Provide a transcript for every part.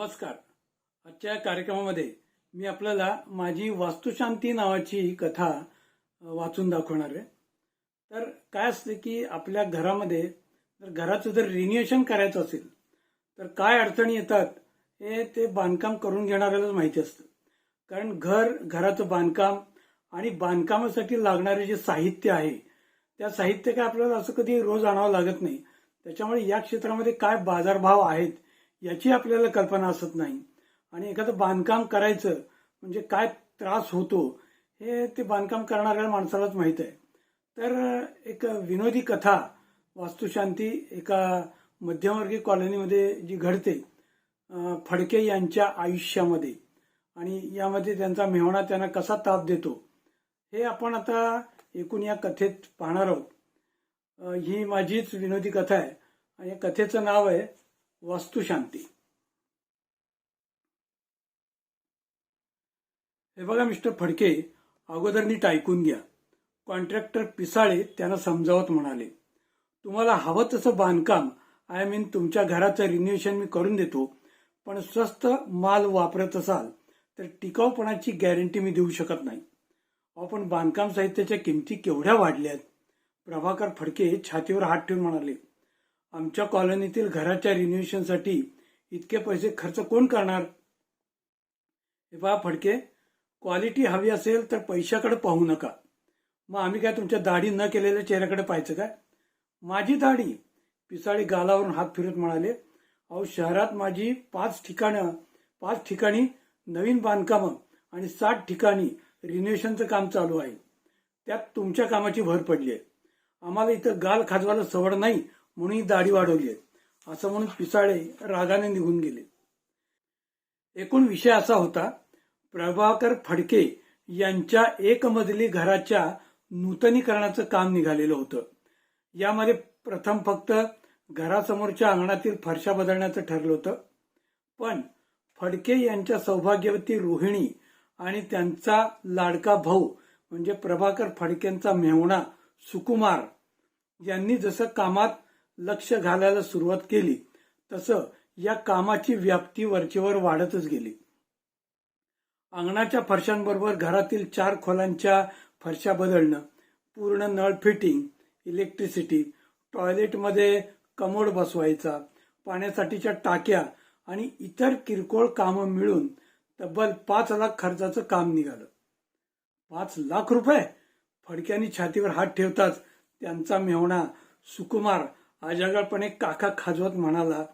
नमस्कार. आजच्या कार्यक्रमामध्ये मी आपल्याला माझी वास्तुशांती नावाची कथा वाचून दाखवणार आहे. तर काय असते की आपल्या घरामध्ये जर घराचं जर रिन्युएशन करायचं असेल तर काय अडचणी येतात हे ते बांधकाम करून घेणाऱ्यालाच माहिती असतं. कारण घर घराचं बांधकाम आणि बांधकामासाठी लागणारे जे साहित्य आहे त्या साहित्य काय आपल्याला असं कधी रोज आणावं लागत नाही. त्याच्यामुळे या क्षेत्रामध्ये काय बाजारभाव आहेत याची आपल्याला कल्पना असत नाही. आणि एखादं बांधकाम करायचं म्हणजे काय त्रास होतो हे ते बांधकाम करणाऱ्या माणसालाच माहीत आहे. तर एक विनोदी कथा वास्तुशांती एका मध्यमवर्गीय कॉलनीमध्ये जी घडते फडके यांच्या आयुष्यामध्ये. आणि यामध्ये त्यांचा मेहणा त्यांना कसा ताप देतो हे आपण आता एकूण या कथेत पाहणार आहोत. ही माझीच विनोदी कथा आहे. आणि या कथेचं नाव आहे वास्तुशांती. हे बघा मिस्टर फडके अगोदर नीट ऐकून घ्या. कॉन्ट्रॅक्टर पिसाळे त्यांना समजावत म्हणाले तुम्हाला हवं तसं बांधकाम आय मीन तुमच्या घराचं रिन्युएशन मी करून देतो पण स्वस्त माल वापरत असाल तर टिकाऊपणाची गॅरंटी मी देऊ शकत नाही. अहो, बांधकाम साहित्याच्या किमती केवढ्या वाढल्यात? प्रभाकर फडके छातीवर हात ठेवून म्हणाले आमच्या कॉलनीतील घराच्या रिन्युएशनसाठी इतके पैसे खर्च कोण करणार? हे पहा फडके क्वालिटी हवी असेल तर पैशाकडे पाहू नका. मग आम्ही काय तुमच्या दाढी न केलेल्या चेहऱ्याकडे पाहायचं काय? माझी दाढी पिसाळी गालावरून हात फिरत म्हणाले अहो शहरात माझी पाच ठिकाणं पाच ठिकाणी नवीन बांधकामं आणि साठ ठिकाणी रिन्युएशनचं काम चालू आहे. त्यात तुमच्या कामाची भर पडली आहे. आम्हाला इथं गाल खाजवायला सवड नाही म्हणून ही दाढी वाढवली आहे. असं म्हणून पिसाळे रागाने निघून गेले. एकूण विषय असा होता प्रभाकर फडके यांच्या एकमजली घराच्या नूतनीकरणाचं काम निघालेलं होतं. यामध्ये प्रथम फक्त घरासमोरच्या अंगणातील फरशा बदलण्याचं ठरलं होतं. पण फडके यांच्या सौभाग्यवती रोहिणी आणि त्यांचा लाडका भाऊ म्हणजे प्रभाकर फडकेंचा मेहुणा सुकुमार यांनी जसं कामात लक्ष घालायला सुरुवात केली तसं या कामाची व्याप्ती वरचेवर वाढतच गेली. अंगणाच्या फरशांबरोबर घरातील चार खोल्यांच्या फरशा बदलणं पूर्ण नळ फिटिंग इलेक्ट्रिसिटी टॉयलेटमध्ये कमोड बसवायचा पाण्यासाठीच्या टाक्या आणि इतर किरकोळ कामं मिळून तब्बल पाच लाख खर्चाचं काम निघालं. पाच लाख रुपये? फडक्यानी छातीवर हात ठेवताच त्यांचा मेहणा सुकुमार आजागळपणे काका खाजवत म्हणाला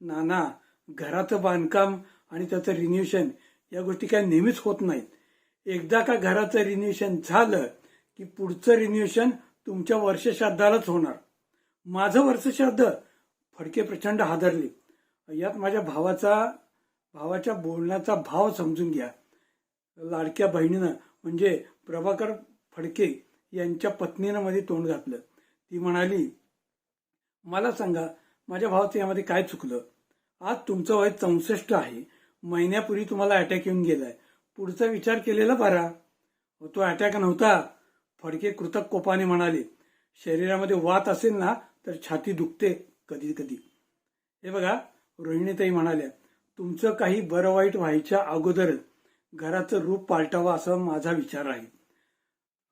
नाना घराचं बांधकाम आणि त्याचं रिन्युएशन या गोष्टी काय नेहमीच होत नाहीत. एकदा का घराचं रिन्युएशन झालं की पुढचं रिन्युएशन तुमच्या वर्षश्राद्धालाच होणार. माझं वर्षश्राद्ध? फडके प्रचंड हादरले. यात माझ्या भावाचा भावाच्या बोलण्याचा भाव समजून घ्या. लाडक्या बहिणीनं म्हणजे प्रभाकर फडके यांच्या पत्नीनं मध्ये तोंड घातलं. ती म्हणाली मला सांगा माझ्या भावाचं यामध्ये काय चुकलं? आज तुमचं वय चौसष्ट आहे. महिन्यापूर्वी तुम्हाला अटॅक येऊन गेलाय. पुढचा विचार केलेला बरा हो तो अटॅक नव्हता. फडके कृतक कोपाने म्हणाले शरीरामध्ये वात असेल ना तर छाती दुखते कधी कधी. हे बघा रोहिणीताई म्हणाल्या तुमचं काही बरं वाईट व्हायच्या अगोदरच घराचं रूप पालटावं असा माझा विचार आहे.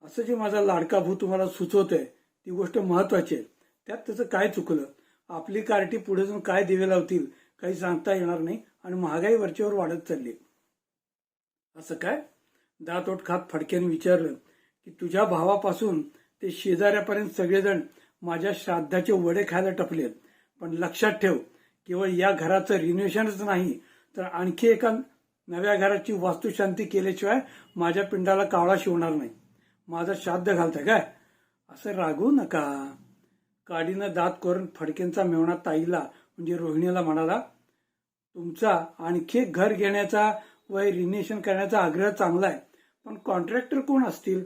असं जे माझा लाडका भू तुम्हाला सुचवतोय ती गोष्ट महत्वाची आहे. त्यात त्याचं काय चुकलं? आपली कार्टी पुढे जाऊन काय दिवे लावतील काही सांगता येणार नाही आणि महागाई वरच्यावर वाढत चालली. असं काय? दातोट खात फडक्याने विचारलं की तुझ्या भावापासून ते शेजाऱ्यापर्यंत सगळेजण माझ्या श्राद्धाचे वडे खायला टपलेत. पण लक्षात ठेव केवळ या घराचं रिनोव्हेशनच नाही तर आणखी एका नव्या घराची वास्तुशांती केल्याशिवाय माझ्या पिंडाला कावळा शिवणार नाही. माझं श्राद्ध घालतं काय? असं रागू नका. काडीनं दात करून फडकेंचा मेवणा ताईला म्हणजे रोहिणीला म्हणाला तुमचा आणखी एक घर घेण्याचा व रिनेशन करण्याचा आग्रह चांगला आहे पण कॉन्ट्रॅक्टर कोण असतील?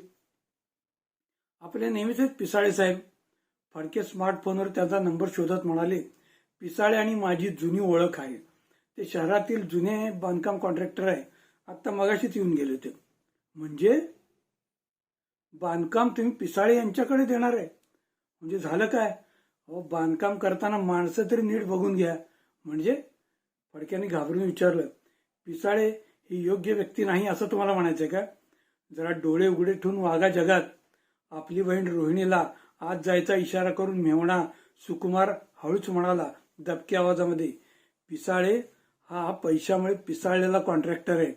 आपले नेहमीच पिसाळे साहेब. फडके स्मार्टफोनवर त्याचा नंबर शोधत म्हणाले पिसाळे आणि माझी जुनी ओळख आहे. ते शहरातील जुने बांधकाम कॉन्ट्रॅक्टर आहे. आता मगाशीच येऊन गेले होते. म्हणजे? बांधकाम तुम्ही पिसाळे यांच्याकडे देणार आहे. म्हणजे झालं काय? अहो बांधकाम करताना माणसं तरी नीट बघून घ्या. म्हणजे फडक्याने घाबरून विचारलं पिसाळे ही योग्य व्यक्ती नाही असं तुम्हाला म्हणायचंय का? जरा डोळे उघडे ठेवून वागा जगात. आपली बहीण रोहिणीला आज जायचा इशारा करून मेवणा सुकुमार हळूच म्हणाला दबक्या आवाजामध्ये पिसाळे हा पैशामुळे पिसाळलेला कॉन्ट्रॅक्टर आहे.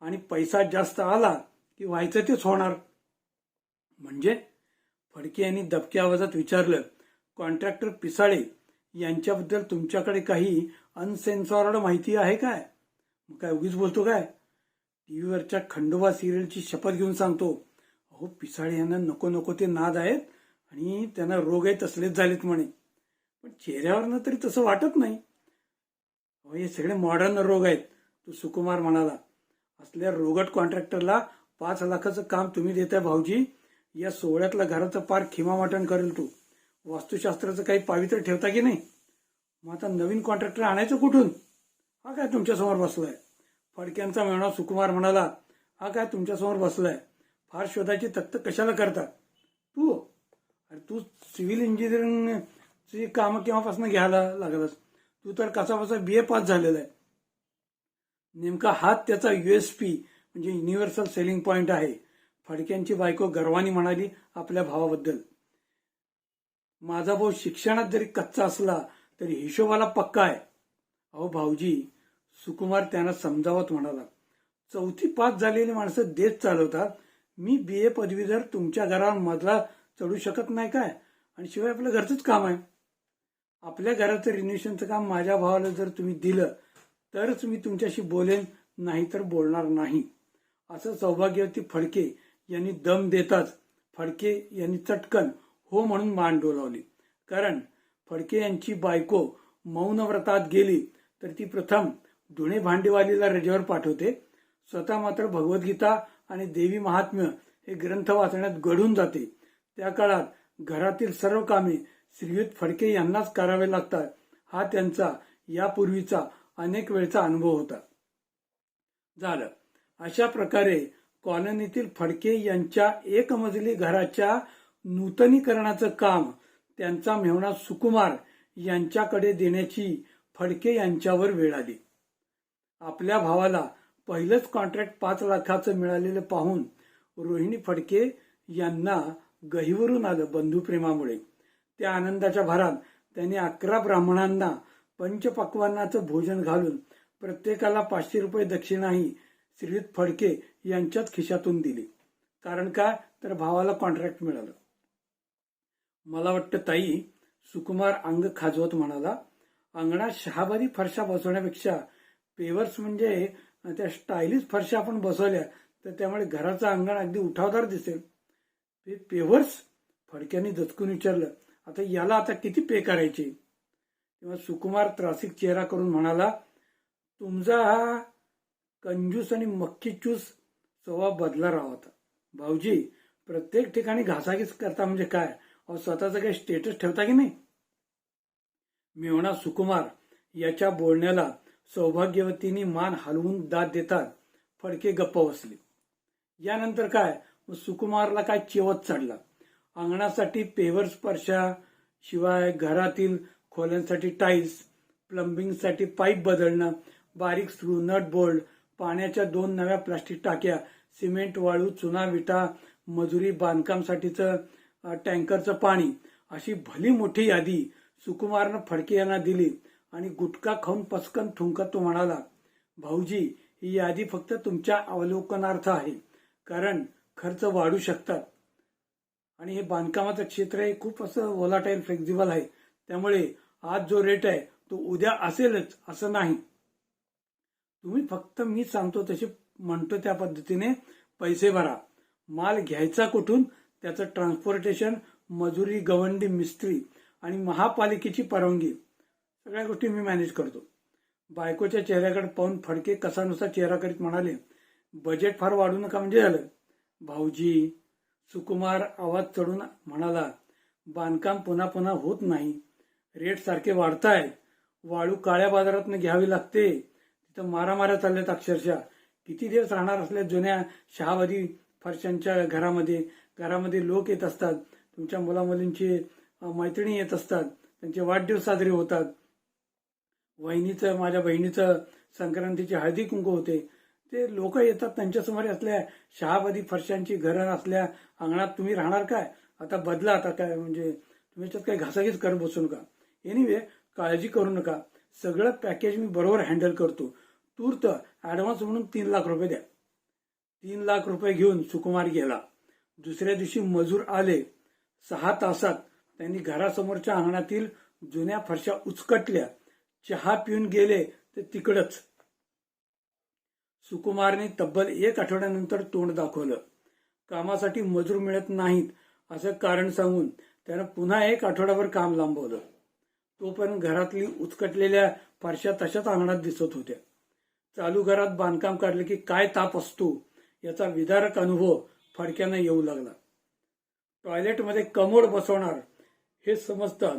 आणि पैसा जास्त आला की व्हायचं तेच होणार. म्हणजे? फडके यांनी दबक्या आवाजात विचारलं कॉन्ट्रॅक्टर पिसाळे यांच्याबद्दल तुमच्याकडे काही अनसेन्सॉर्ड माहिती आहे काय? मग काय उगीच बोलतो काय? टीव्हीवरच्या खंडोबा सिरियलची शपथ घेऊन सांगतो अहो पिसाळे यांना नको नको ते नाद आहेत आणि त्यांना रोग आहे तसलेच झालेत म्हणे. पण चेहऱ्यावरनं तरी तसं वाटत नाही. अहो हे सगळे मॉडर्न रोग आहेत तो सुकुमार म्हणाला. असल्या रोगट कॉन्ट्रॅक्टरला पाच लाखाचं काम तुम्ही देताय भाऊजी या सोहळ्यातला घराचं पार खिमावाटण करेल तू. वास्तुशास्त्राचं काही पावित्र्य ठेवता की नाही? मग आता नवीन कॉन्ट्रॅक्टर आणायचं कुठून? हा काय तुमच्यासमोर बसलाय? फडक्यांचा मेळा सुकुमार म्हणाला हा काय तुमच्यासमोर बसलाय? फार शोधाची तत्त कशाला करता तू? अरे तू सिव्हिल इंजिनिअरिंगची कामं केव्हापासून घ्यायला लागलास? तू तर कसा बसा बी ए पास झालेला आहे. नेमका हात त्याचा युएसपी म्हणजे युनिव्हर्सल सेलिंग पॉईंट आहे. फडक्यांची बायको गर्वानी म्हणाली आपल्या भावाबद्दल. माझा भाऊ शिक्षणात जरी कच्चा असला तरी हिशोबाला पक्का आहे. अहो भाऊजी सुकुमार त्यांना समजावत म्हणाला चौथी पास झालेली माणसं देश चालवतात. मी बी ए पदवीधर तुमच्या घरावर मजला चढू शकत नाही काय? आणि शिवाय आपलं घरचंच काम आहे. आपल्या घराचं रिन्युएशनचं काम माझ्या भावाला जर तुम्ही दिलं तरच मी तुमच्याशी बोलेन नाही तर बोलणार नाही. असं सौभाग्यवती फडके यांनी दम देताच फडके यांनी चटकन हो म्हणून मान डोलावली. कारण फडके यांची बायको मौनव्रतात गेली तर ती प्रथम धुणे भांडेवालीला रजेवर पाठवते. स्वतः मात्र भगवद्गीता आणि देवी महात्म्य हे ग्रंथ वाचण्यात घडून जाते. त्या काळात घरातील सर्व कामे श्रीयुत फडके यांनाच करावे लागतात. हा त्यांचा यापूर्वीचा अनेक वेळचा अनुभव होता. झालं. अशा प्रकारे कॉलनीतील फडके यांच्या एकमजली घराच्या नूतनीकरणाचं काम त्यांचा मेहणा सुकुमार यांच्याकडे देण्याची फडके यांच्यावर वेळ आली. आपल्या भावाला पहिलंच कॉन्ट्रॅक्ट पाच लाखाचं मिळालेलं पाहून रोहिणी फडके यांना गहिवरून आलं बंधुप्रेमामुळे. त्या आनंदाच्या भरात त्यांनी अकरा ब्राह्मणांना पंचपक्वानाचं भोजन घालून प्रत्येकाला पाचशे रुपये दक्षिणाही श्रीयुत फडके यांच्याच खिशातून दिली. कारण का? तर भावाला कॉन्ट्रॅक्ट मिळालं. मला वाटतं ताई सुकुमार अंग खाजवत म्हणाला अंगणात शहाबारी फरशा बसवण्यापेक्षा पेवर्स म्हणजे त्या स्टायलिश फरशा आपण बसवल्या तर त्यामुळे घराचं अंगण अगदी उठावदार दिसेल. ते पेवर्स? फडक्याने दचकून विचारलं. आता याला आता किती पे करायचे? तेव्हा सुकुमार त्रासिक चेहरा करून म्हणाला तुमचा हा कंजूस आणि मक्खीचूस स्वभाव बदला राहा होता भाऊजी प्रत्येक ठिकाणी घासाघीस करता म्हणजे काय? अहो स्वतःचं काही स्टेटस ठेवता की नाही? मेवणा सुकुमार याच्या बोलण्याला सौभाग्यवतीने मान हलवून दाद देतात. फडके गप्प बसले. यानंतर काय? सुकुमारला काय चेवत चढला. अंगणासाठी पेवर स्पर्शा शिवाय घरातील खोल्यांसाठी टाईल्स प्लंबिंगसाठी पाईप बदलणं बारीक स्क्रू नट बोल्ड पाण्याच्या दोन नव्या प्लास्टिक टाक्या सिमेंट वाळू चुना विटा मजुरी बांधकामसाठीचं टँकरचं पाणी अशी भली मोठी यादी सुकुमारनं फडके यांना दिली आणि गुटखा खाऊन पचकन ठुंकत तो म्हणाला भाऊजी ही यादी फक्त तुमच्या अवलोकनार्थ आहे कारण खर्च वाढू शकतात. आणि हे बांधकामाचं क्षेत्र हे खूप असं वोलाटाईल फ्लेक्झिबल आहे. त्यामुळे आज जो रेट आहे तो उद्या असेलच असं नाही. तुम्ही फक्त मी सांगतो तसे म्हणतो त्या पद्धतीने पैसे भरा. माल घ्यायचा कुठून? त्याचं ट्रान्सपोर्टेशन मजुरी गवंडी मिस्त्री आणि महापालिकेची परवानगी. सगळ्या गोष्टी मी मॅनेज करतो. बायकोच्या चेहऱ्याकडे पाहून फडके कसानुसा चेहरा करीत म्हणाले बजेट फार वाढू नका म्हणजे झालं. भाऊजी सुकुमार आवाज चढून म्हणाला बांधकाम पुन्हा पुन्हा होत नाही. रेट सारखे वाढताय. वाळू काळ्या बाजारातनं घ्यावी लागते. तिथं मारामाऱ्या चालल्यात अक्षरशः. किती दिवस राहणार असल्या जुन्या शहावादी फरशांच्या घरामध्ये? घरामध्ये लोक येत असतात. तुमच्या मुलामुलींची मैत्रिणी येत असतात. त्यांचे वाढदिवस साजरे होतात. वहिनीचं माझ्या बहिणीचं संक्रांतीची हळदी कुंकू होते. ते लोक येतात त्यांच्यासमोर असल्या शहाबादी फरशांची घरं असल्या अंगणात तुम्ही राहणार काय? आता बदला आता काय म्हणजे तुम्ही त्यात काही घासाघीस करत बसू नका. एनिवे काळजी करू नका. सगळं पॅकेज मी बरोबर हँडल करतो. तूर्त ऍडव्हान्स म्हणून तीन लाख रुपये द्या. तीन लाख रुपये घेऊन सुकुमार गेला. दुसऱ्या दिवशी मजूर आले. सहा तासात त्यांनी घरासमोरच्या अंगणातील जुन्या फरशा उचकटल्या. चहा पिऊन गेले ते तिकडच. सुकुमारने तब्बल एक आठवड्यानंतर तोंड दाखवलं. कामासाठी मजूर मिळत नाहीत असं कारण सांगून त्यानं पुन्हा एक आठवड्याभर काम लांबवलं. तोपर्यंत घरातली उचकटलेल्या फारशा तशाच अंगणात दिसत होत्या. चालू घरात बांधकाम काढलं की काय ताप असतो याचा विदारक अनुभव फडक्यानं येऊ लागला. टॉयलेटमध्ये कमोड बसवणार हे समजतात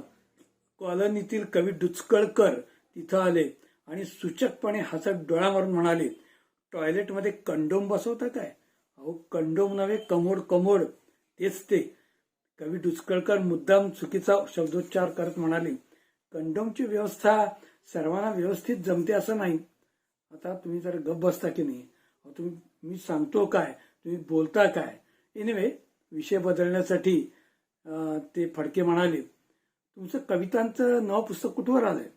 कॉलनीतील कवी डुचकळकर तिथं आले आणि सूचकपणे हसत डोळा मारून म्हणाले टॉयलेटमध्ये कंडोम बसवता काय? अहो कंडोम नव्हे कमोड कमोड. तेच ते. कवी डुचकळकर मुद्दाम चुकीचा शब्दोच्चार करत म्हणाले कंडोमची व्यवस्था सर्वांना व्यवस्थित जमते असं नाही. आता तुम्ही जर गप बसता की नाही? तुम्ही मी सांगतो काय? तुम्ही बोलता काय? एनिवे विषय बदलण्यासाठी ते फडके म्हणाले तुमचं कवितांचं नवं पुस्तक कुठवर आलंय?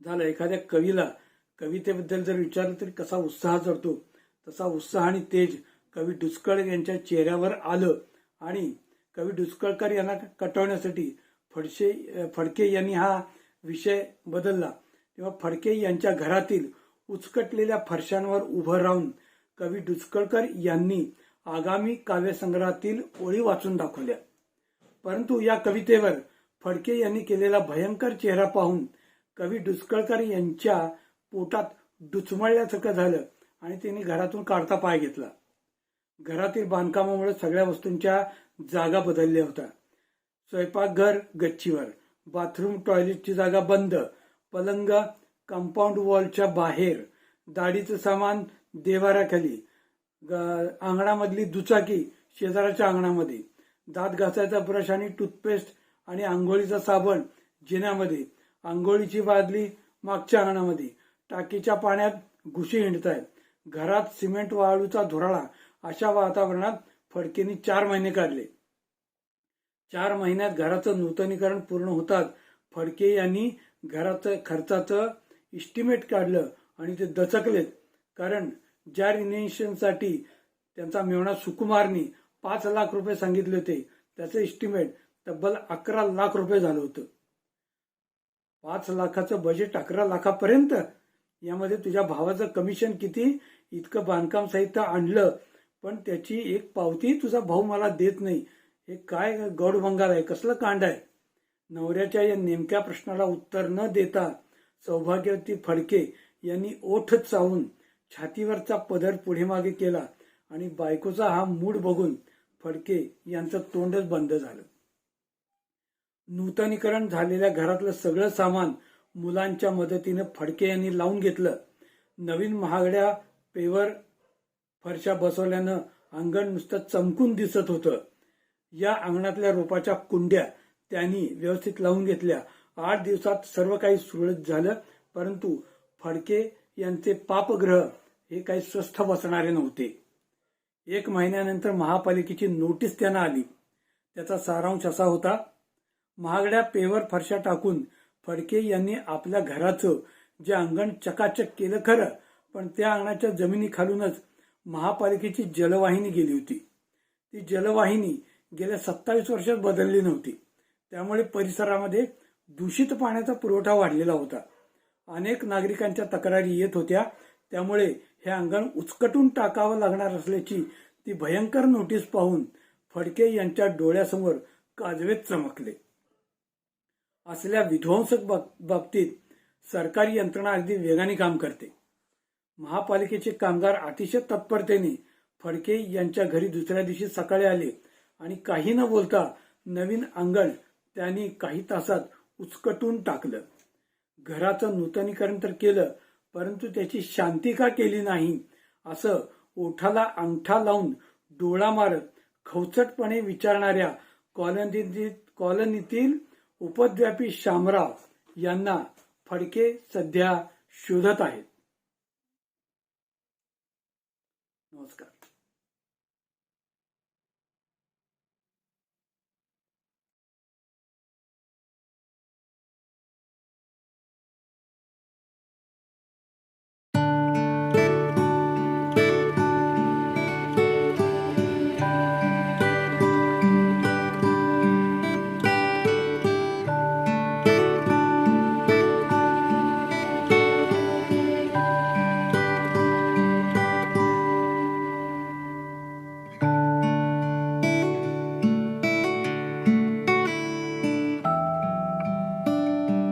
झालं एखाद्या कवीला कवितेबद्दल जर विचारलं तरी कसा उत्साह चढतो? तसा उत्साह आणि तेज कवी डुचकळ यांच्या चेहऱ्यावर आलं आणि कवी डुचकळकर यांना कटवण्यासाठी फडशे फडके यांनी हा विषय बदलला. तेव्हा फडके यांच्या घरातील उचकटलेल्या फरशांवर उभं राहून कवी डुचकळकर यांनी आगामी काव्यसंग्रहातील ओळी वाचून दाखवल्या. परंतु या कवितेवर फडके यांनी केलेला भयंकर चेहरा पाहून कवी डुचकळकर यांच्या पोटात डुचमळल्यासारखं झालं आणि त्यांनी घरातून काढता पाय घेतला. घरातील बांधकामामुळे सगळ्या वस्तूंच्या जागा बदलल्या होत्या. स्वयंपाकघर गच्चीवर बाथरूम टॉयलेटची जागा बंद पलंग कंपाऊंड वॉलच्या बाहेर. दाढीचं सामान देवाऱ्याखाली. ग- अंगणामधली दुचाकी शेजाराच्या अंगणामध्ये. दात घासायचा ब्रश आणि टूथपेस्ट आणि आंघोळीचा साबण जिन्यामध्ये. आंघोळीची बादली मागच्या अंगणामध्ये. टाकीच्या पाण्यात घुशी हिंडतायत. घरात सिमेंट वाळूचा धुराळा अशा वातावरणात फडकेनी चार महिने काढले. चार महिन्यात घराचं नूतनीकरण पूर्ण होतात फडके यांनी घराचं खर्चाचं इस्टिमेट काढलं आणि ते दचकलेत. कारण ज्या रिनेशनसाठी त्यांचा मेवणा सुकुमारनी पाच लाख रुपये सांगितले होते त्याचं इस्टिमेट तब्बल अकरा लाख रुपये झालं होतं. पाच लाखाचं बजेट अकरा लाखापर्यंत यामध्ये तुझ्या भावाचं कमिशन किती इतकं बांधकाम साहित्य आणलं पण त्याची एक पावती तुझा भाऊ मला देत नाही. हे काय गौड आहे कसलं कांड आहे? नवऱ्याच्या या नेमक्या प्रश्नाला उत्तर न देता सौभाग्यवती फडके यांनी ओठ चावून छातीवरचा पदर पुढे मागे केला आणि बायकोचा हा मूड बघून फडके यांचं तोंडच बंद झालं. नूतनीकरण झालेल्या घरातलं सगळं सामान मुलांच्या मदतीनं फडके यांनी लावून घेतलं. नवीन महागड्या पेवर फरशा बसवल्यानं अंगण नुसतं चमकून दिसत होतं. या अंगणातल्या रोपाच्या कुंड्या त्यांनी व्यवस्थित लावून घेतल्या. आठ दिवसात सर्व काही सुरळीत झालं परंतु फडके यांचे पापग्रह हे काही स्वस्थ बसणारे नव्हते. एक महिन्यानंतर महापालिकेची नोटीस त्यांना आली. त्याचा सारांश असा होता महागड्या पेवर फरशा टाकून फडके यांनी आपल्या घराचं जे अंगण चकाचक केलं खरं पण त्या अंगणाच्या जमिनीखालूनच महापालिकेची जलवाहिनी गेली होती. ती जलवाहिनी गेल्या सत्तावीस वर्षात बदलली नव्हती. त्यामुळे परिसरामध्ये दूषित पाण्याचा पुरवठा वाढलेला होता. अनेक नागरिकांच्या तक्रारी येत होत्या. त्यामुळे हे अंगण उचकटून टाकावं लागणार असल्याची ती भयंकर नोटीस पाहून फडके यांच्या डोळ्यासमोर काजवेत चमकले. असल्या विध्वंसक बाब- बाबतीत सरकारी यंत्रणा अगदी वेगाने काम करते. महापालिकेचे कामगार अतिशय तत्परतेने फडके यांच्या घरी दुसऱ्या दिवशी सकाळी आले आणि काही न बोलता नवीन अंगण त्यांनी काही तासात उचकटून टाकलं. घराचं नूतनीकरण तर केलं परंतु त्याची शांती का केली नाही? असं ओठाला अंगठा लावून डोळा मारत खवचटपणे विचारणाऱ्या कॉलनीतील कॉलनीतील उपद्व्यापी शामराव यांना फडके सध्या शोधत आहेत.